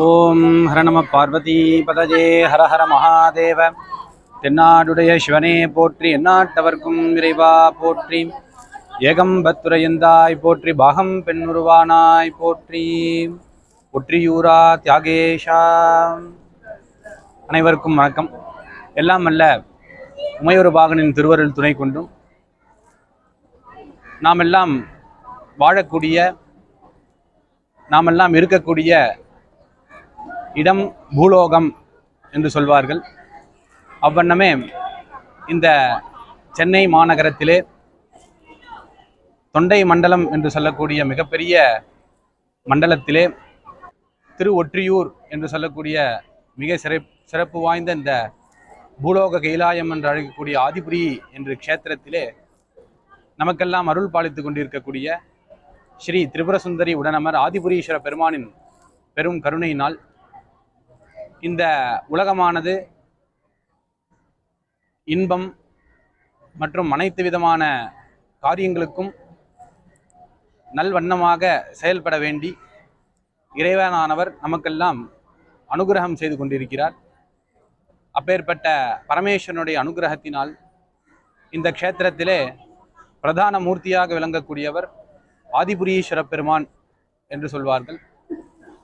ஓம் ஹர நம பார்வதி பதஜே ஹர ஹர மகாதேவ. தென்னாடுடைய சிவனே போற்றி எந்நாட்டவர்க்கும் இறைவா போற்றி. ஏகம்பத்துரையந்தாய் போற்றி பாகம் பெண்ணுருவானாய் போற்றி. ஒற்றியூரா தியாகேஷா. அனைவருக்கும் வணக்கம். எல்லாம் அல்ல உமையொரு பாகனின் திருவருள் துணை கொண்டும் நாம் எல்லாம் வாழக்கூடிய நாமெல்லாம் இருக்கக்கூடிய இடம் பூலோகம் என்று சொல்வார்கள். அவ்வண்ணமே இந்த சென்னை மாநகரத்திலே தொண்டை மண்டலம் என்று சொல்லக்கூடிய மிகப்பெரிய மண்டலத்திலே திரு ஒற்றியூர் என்று சொல்லக்கூடிய மிக சிறை சிறப்பு வாய்ந்த இந்த பூலோக கைலாயம் என்று அழைக்கக்கூடிய ஆதிபுரி என்ற க்ஷேத்திரத்திலே நமக்கெல்லாம் அருள் பாலித்து கொண்டிருக்கக்கூடிய ஸ்ரீ திரிபுரசுந்தரி உடனமர் ஆதிபுரீஸ்வர பெருமானின் பெரும் கருணையினால் இந்த உலகமானது இன்பம் மற்றும் அனைத்து விதமான காரியங்களுக்கும் நல்வண்ணமாக செயல்பட வேண்டி இறைவனானவர் நமக்கெல்லாம் அனுகிரகம் செய்து கொண்டிருக்கிறார். அப்பேற்பட்ட பரமேஸ்வரனுடைய அனுகிரகத்தினால் இந்த க்ஷேத்திரத்திலே பிரதான மூர்த்தியாக விளங்கக்கூடியவர் ஆதிபுரீஸ்வர பெருமான் என்று சொல்வார்கள்.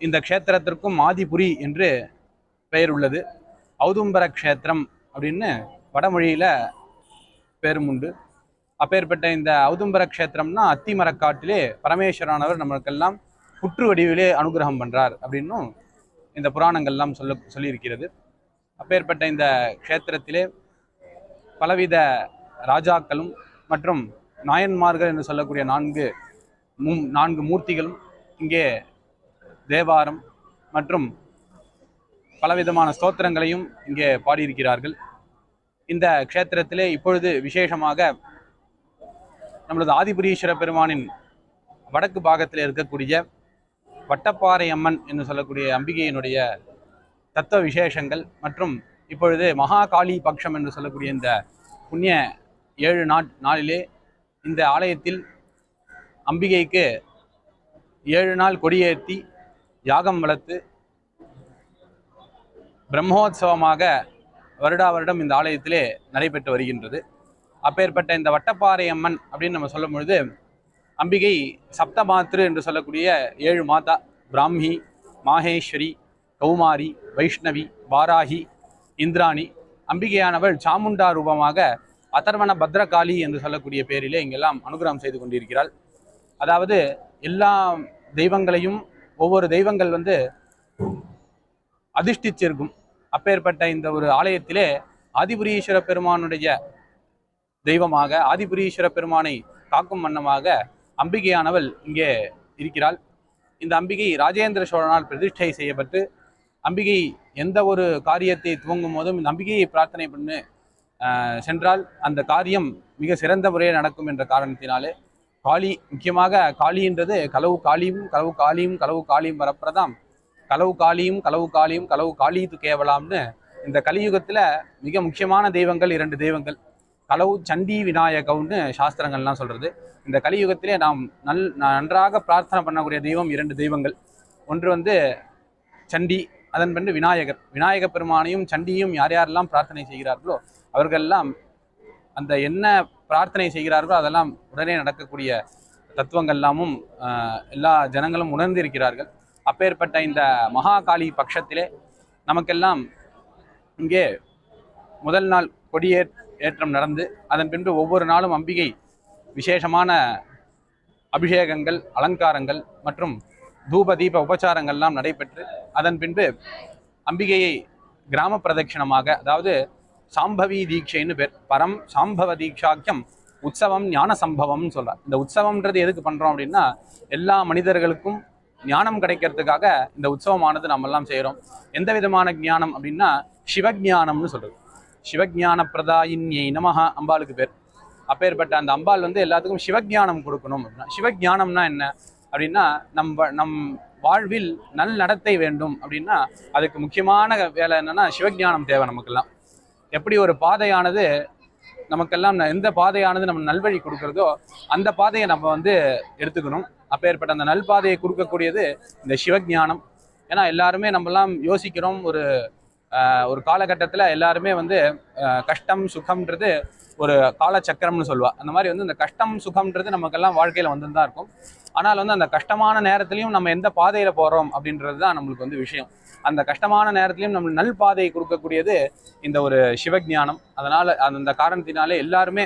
இந்த க்ஷேத்திரத்திற்கும் ஆதிபுரி என்று பெயர் உள்ளது. ஔதும்பர க்ஷேத்திரம் அப்படின்னு வடமொழியில் பேரும் உண்டு. அப்பேற்பட்ட இந்த ஔதும்பர க்ஷேத்திரம்னா அத்திமரக்காட்டிலே பரமேஸ்வரானவர் நம்மளுக்கெல்லாம் புற்று வடிவிலே அனுகிரகம் பண்றார் அப்படின்னும் இந்த புராணங்கள்லாம் சொல்ல சொல்லியிருக்கிறது. அப்பேற்பட்ட இந்த க்ஷேத்திரத்திலே பலவித ராஜாக்களும் மற்றும் நாயன்மார்கள் என்று சொல்லக்கூடிய நான்கு மூ நான்கு மூர்த்திகளும் இங்கே தேவாரம் மற்றும் பலவிதமான ஸ்தோத்திரங்களையும் இங்கே பாடியிருக்கிறார்கள். இந்த க்ஷேத்திரத்திலே இப்பொழுது விசேஷமாக நம்மளது ஆதிபுரீஸ்வர பெருமானின் வடக்கு பாகத்தில் இருக்கக்கூடிய வட்டப்பாறை அம்மன் என்று சொல்லக்கூடிய அம்பிகையினுடைய தத்துவ விசேஷங்கள் மற்றும் இப்பொழுது மகாகாளி பக்ஷம் என்று சொல்லக்கூடிய இந்த புண்ணிய ஏழு நாட் நாளிலே இந்த ஆலயத்தில் அம்பிகைக்கு ஏழு நாள் கொடியேற்றி யாகம் வளர்த்து பிரம்மோத்சவமாக வருடா வருடம் இந்த ஆலயத்திலே நடைபெற்று வருகின்றது. அப்பேற்பட்ட இந்த வட்டப்பாறை அம்மன் அப்படின்னு நம்ம சொல்லும் பொழுது அம்பிகை சப்தமாத்ரு என்று சொல்லக்கூடிய ஏழு மாதா பிராமி மாகேஸ்வரி கௌமாரி வைஷ்ணவி வாராகி இந்திராணி அம்பிகையானவள் சாமுண்டா ரூபமாக அதர்வன பத்ரகாளி என்று சொல்லக்கூடிய பேரிலே இங்கெல்லாம் அனுகிரகம் செய்து கொண்டிருக்கிறாள். அதாவது எல்லா தெய்வங்களையும் ஒவ்வொரு தெய்வங்கள் வந்து அதிர்ஷ்டிச்சிருக்கும். அப்பேற்பட்ட இந்த ஒரு ஆலயத்திலே ஆதிபுரீஸ்வர பெருமானுடைய தெய்வமாக ஆதிபுரீஸ்வர பெருமானை காக்கும் வண்ணமாக அம்பிகையானவள் இங்கே இருக்கிறாள். இந்த அம்பிகை ராஜேந்திர சோழனால் பிரதிஷ்டை செய்யப்பட்டு அம்பிகை எந்த ஒரு காரியத்தை துவங்கும் போதும் இந்த அம்பிகையை பிரார்த்தனை பண்ணு சென்றால் அந்த காரியம் மிக சிறந்த முறையில் நடக்கும் என்ற காரணத்தினாலே காளி முக்கியமாக காளின்றது களவு காளியும் களவு காளியும் களவு காளியும் வரப்பிரதாம் களவு காளியும் களவு காளியும் களவு காளித்து கேவலாம்னு இந்த கலியுகத்தில் மிக முக்கியமான தெய்வங்கள் இரண்டு தெய்வங்கள். களவு சண்டி விநாயகம்னு சாஸ்திரங்கள்லாம் சொல்கிறது இந்த கலியுகத்திலே நாம் நல் நன்றாக பிரார்த்தனை பண்ணக்கூடிய தெய்வம் இரண்டு தெய்வங்கள். ஒன்று வந்து சண்டி அதன் பின்பு விநாயகர். விநாயக பெருமானையும் சண்டியும் யார் யாரெல்லாம் பிரார்த்தனை செய்கிறார்களோ அவர்களெல்லாம் அந்த என்ன பிரார்த்தனை செய்கிறார்களோ அதெல்லாம் உடனே நடக்கக்கூடிய தத்துவங்கள்லாமும் எல்லா ஜனங்களும் உணர்ந்திருக்கிறார்கள். அப்பேற்பட்ட இந்த மகாகாளி பட்சத்திலே நமக்கெல்லாம் இங்கே முதல் நாள் கொடியே ஏற்றம் நடந்து அதன் பின்பு ஒவ்வொரு நாளும் அம்பிகை விசேஷமான அபிஷேகங்கள் அலங்காரங்கள் மற்றும் தூப தீப உபச்சாரங்கள்லாம் நடைபெற்று அதன் பின்பு அம்பிகையை கிராம பிரதட்சிணமாக அதாவது சாம்பவி தீட்சைன்னு பேர் பரம் சாம்பவ தீட்சாக்கியம் உற்சவம் ஞான சம்பவம்னு சொல்கிறார் இந்த உற்சவம்ன்றது எதுக்கு பண்ணுறோம் அப்படின்னா எல்லா மனிதர்களுக்கும் ஞானம் கிடைக்கிறதுக்காக இந்த உற்சவமானது நம்ம எல்லாம் செய்கிறோம் எந்த விதமான ஞானம் அப்படின்னா சிவஜானம்னு சொல்கிறது சிவஜான பிரதாயின்யை நமஹ அம்பாளுக்கு பேர். அப்பேற்பட்ட அந்த அம்பாள் வந்து எல்லாத்துக்கும் சிவஜானம் கொடுக்கணும் அப்படின்னா சிவஜானம்னா என்ன? அப்படின்னா நம் நம் வாழ்வில் நல் நடத்தை வேண்டும் அப்படின்னா அதுக்கு முக்கியமான வேலை என்னென்னா சிவஞானம் தேவை நமக்கெல்லாம். எப்படி ஒரு பாதையானது நமக்கெல்லாம் ந- எந்த பாதையானது நம்ம நல்வழி கொடுக்கறதோ அந்த பாதையை நம்ம வந்து எடுத்துக்கணும். அப்பேற்பட்ட அந்த நல்பாதையை கொடுக்கக்கூடியது இந்த சிவஞானம். ஏன்னா எல்லாருமே நம்மலாம் யோசிக்கிறோம் ஒரு ஒரு காலகட்டத்தில் எல்லாருமே வந்து கஷ்டம் சுகம்ன்றது ஒரு காலச்சக்கரம்னு சொல்லுவா. அந்த மாதிரி வந்து இந்த கஷ்டம் சுகம்ன்றது நமக்கெல்லாம் வாழ்க்கையில் வந்து தான் இருக்கும். ஆனால் வந்து அந்த கஷ்டமான நேரத்துலையும் நம்ம எந்த பாதையில் போகிறோம் அப்படின்றது தான் நம்மளுக்கு வந்து விஷயம். அந்த கஷ்டமான நேரத்துலையும் நம்ம நல் பாதையை கொடுக்கக்கூடியது இந்த ஒரு சிவஜானம் அதனால் அந்த காரணத்தினாலே எல்லாருமே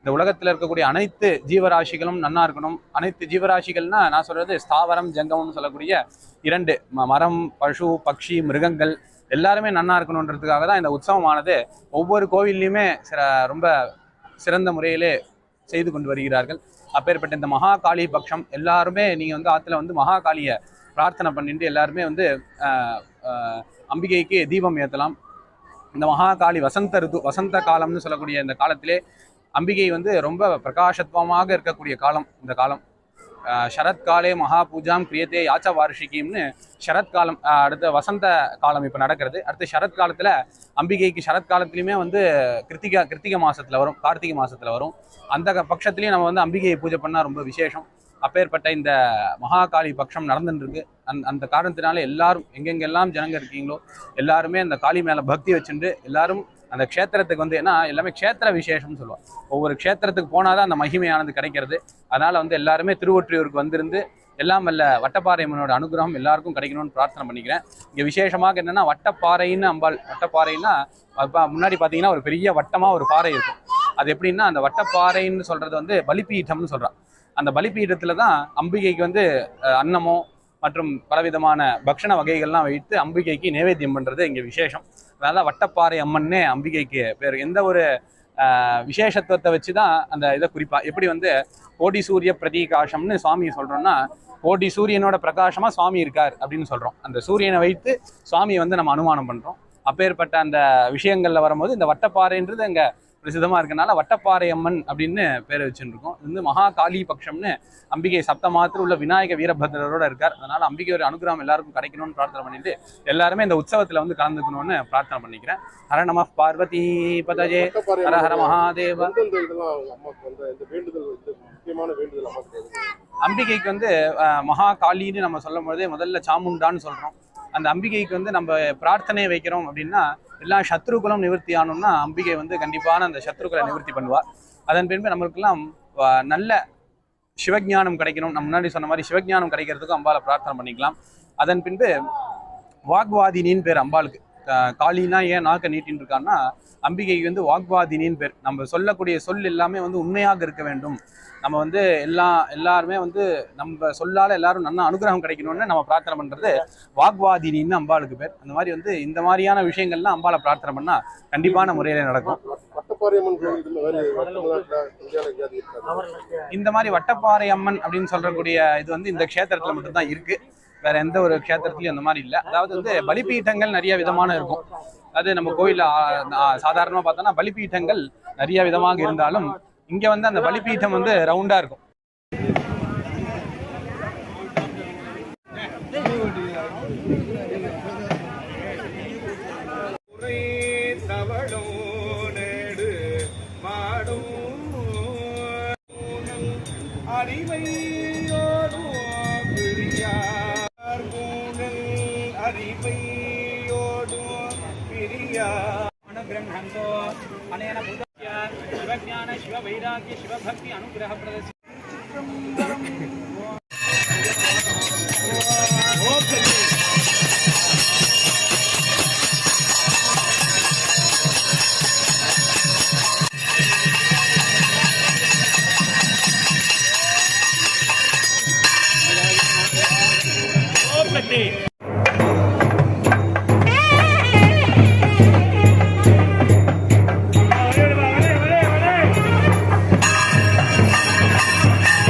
இந்த உலகத்தில் இருக்கக்கூடிய அனைத்து ஜீவராசிகளும் நன்னா இருக்கணும். அனைத்து ஜீவராசிகள்னா நான் சொல்றது ஸ்தாவரம் ஜங்கம்னு சொல்லக்கூடிய இரண்டு மரம் பசு பக்ஷி மிருகங்கள் எல்லாருமே நன்னா இருக்கணுன்றதுக்காக தான் இந்த உற்சவமானது ஒவ்வொரு கோவில்லையுமே சிற ரொம்ப சிறந்த முறையிலே செய்து கொண்டு வருகிறார்கள். அப்பேற்பட்ட இந்த மகா காளி பக்ஷம் எல்லாருமே நீங்கள் வந்து ஆற்றுல வந்து மகா காளியை பிரார்த்தனை பண்ணிட்டு எல்லாருமே வந்து அம்பிகைக்கு தீபம் ஏற்றலாம் இந்த மகா காளி வசந்த ரிது வசந்த காலம்னு சொல்லக்கூடிய இந்த காலத்திலே அம்பிகை வந்து ரொம்ப பிரகாசத்துவமாக இருக்கக்கூடிய காலம் இந்த காலம். சரத்காலே மகா பூஜாம் கிரியத்தே யாச்ச வார்ஷிகிம்னு சரத்காலம் அடுத்த வசந்த காலம் இப்போ நடக்கிறது. அடுத்து சரத்காலத்தில் அம்பிகைக்கு சரத்காலத்துலையுமே வந்து கிருத்திகா கிருத்திகை மாதத்தில் வரும் கார்த்திகை மாதத்தில் வரும். அந்த பட்சத்துலேயும் நம்ம வந்து அம்பிகையை பூஜை பண்ணால் ரொம்ப விசேஷம். அப்பேற்பட்ட இந்த மகாகாளி பட்சம் நடந்துட்டுருக்கு. அந் அந்த அந்த காரணத்தினால எல்லாரும் எங்கெங்கெல்லாம் ஜனங்க இருக்கீங்களோ எல்லாருமே அந்த காளி மேலே பக்தி வச்சுட்டு எல்லாரும் அந்த க்ஷேத்திரத்துக்கு வந்து ஏன்னா எல்லாமே க்ஷேத்திர விசேஷம்னு சொல்லுவோம் ஒவ்வொரு க்ஷேத்திரத்துக்கு போனாதான் அந்த மகிமையானது கிடைக்கிறது. அதனால் வந்து எல்லாருமே திருவொற்றியூருக்கு வந்திருந்து எல்லாம் அல்ல வட்டப்பாறையம்மனோட அனுகிரகம் எல்லாருக்கும் கிடைக்கணும்னு பிரார்த்தனை பண்ணிக்கிறேன். இங்கே விசேஷமாக என்னென்னா வட்டப்பாறைன்னு அம்பாள் வட்டப்பாறைன்னா முன்னாடி பார்த்தீங்கன்னா ஒரு பெரிய வட்டமாக ஒரு பாறை இருக்கும். அது எப்படின்னா அந்த வட்டப்பாறைன்னு சொல்கிறது வந்து பலிப்பீட்டம்னு சொல்கிறான் அந்த பலிப்பீடத்தில் தான் அம்பிகைக்கு வந்து அன்னமோ மற்றும் பலவிதமான பக்ஷண வகைகள்லாம் வைத்து அம்பிகைக்கு நைவேத்தியம் பண்ணுறது இங்கே விசேஷம். அதனால வட்டப்பாறை அம்மன்னே அம்பிகைக்கு பேர். எந்த ஒரு விசேஷத்துவத்தை வச்சு தான் அந்த இதை குறிப்பா. எப்படி வந்து கோடி சூரிய பிரதீகாசம்னு சுவாமி சொல்கிறோன்னா கோடி சூரியனோட பிரகாசமாக சுவாமி இருக்கார் அப்படின்னு சொல்கிறோம் அந்த சூரியனை வைத்து சுவாமியை வந்து நம்ம அனுமானம் பண்ணுறோம் அப்பேற்பட்ட அந்த விஷயங்களில் வரும்போது இந்த வட்டப்பாறைன்றது அங்கே பிரசித்தமா இருக்கனால வட்டப்பாறை அம்மன் அப்படின்னு பேர் வச்சுருக்கோம் இது வந்து மகா காளி பக்ஷம்னு அம்பிகை சப்த மாத்திர உள்ள விநாயக வீரபத்ரரோட இருக்கார். அதனால அம்பிகை ஒரு அனுகிரகம் எல்லாருக்கும் கிடைக்கணும்னு பிரார்த்தனை பண்ணிட்டு எல்லாருமே இந்த உற்சவத்துல வந்து கலந்துக்கணும்னு பிரார்த்தனை பண்ணிக்கிறேன். ஹர நம பார்வதி பதஜே. ஹர ஹர மகாதேவ? அம்பிகைக்கு வந்து மகா காளின்னு நம்ம சொல்லும் போதே முதல்ல சாமுண்டான்னு சொல்றோம். அந்த அம்பிகைக்கு வந்து நம்ம பிரார்த்தனை வைக்கிறோம் அப்படின்னா எல்லா சத்ருக்களும் நிவர்த்தி ஆனோம்னா அம்பிகை வந்து கண்டிப்பான அந்த சத்ருக்களை நிவர்த்தி பண்ணுவார் அதன் பின்பு நம்மளுக்கெல்லாம் நல்ல சிவஜானம் கிடைக்கணும். நம்ம முன்னாடி சொன்ன மாதிரி சிவஞானம் கிடைக்கிறதுக்கும் அம்பாவை பிரார்த்தனை பண்ணிக்கலாம். அதன் பின்பு வாக்வாதினின்னு பேர் அம்பாளுக்கு. காளினா ஏன் நாக்க நீட்டின்னு இருக்கான்னா அம்பிகைக்கு வந்து வாக்வாதினின்னு பேர். நம்ம சொல்லக்கூடிய சொல் எல்லாமே வந்து உண்மையாக இருக்க வேண்டும். நம்ம வந்து எல்லா எல்லாருமே வந்து நம்ம சொல்லால எல்லாரும் நல்ல அனுகிரகம் கிடைக்கணும்னு நம்ம பிரார்த்தனை பண்றது வாக்வாதினின்னு அம்பாளுக்கு பேர். அந்த மாதிரி வந்து இந்த மாதிரியான விஷயங்கள்லாம் அம்பாளை பிரார்த்தனை பண்ணா கண்டிப்பான முறையில நடக்கும். இந்த மாதிரி வட்டப்பாறை அம்மன் அப்படின்னு சொல்லக்கூடிய இது வந்து இந்த க்ஷேத்திரத்துல மட்டும்தான் இருக்கு. வேற எந்த ஒரு க்ஷேத்திரத்துலயும் அந்த மாதிரி இல்லை அதாவது வந்து பலிபீட்டங்கள் நிறைய விதமான இருக்கும் அது நம்ம கோயில்ல ஆ, ஆ, சாதாரணமா பார்த்தோம்னா பலிபீட்டங்கள் நிறைய விதமாக இருந்தாலும் இங்க வந்து அந்த பலிபீட்டம் வந்து ரவுண்டா இருக்கும் உரை అనేన శివజ్ఞాన శివ వైరాగ్య శివభక్తి అనుగ్రహ ప్రదర్శన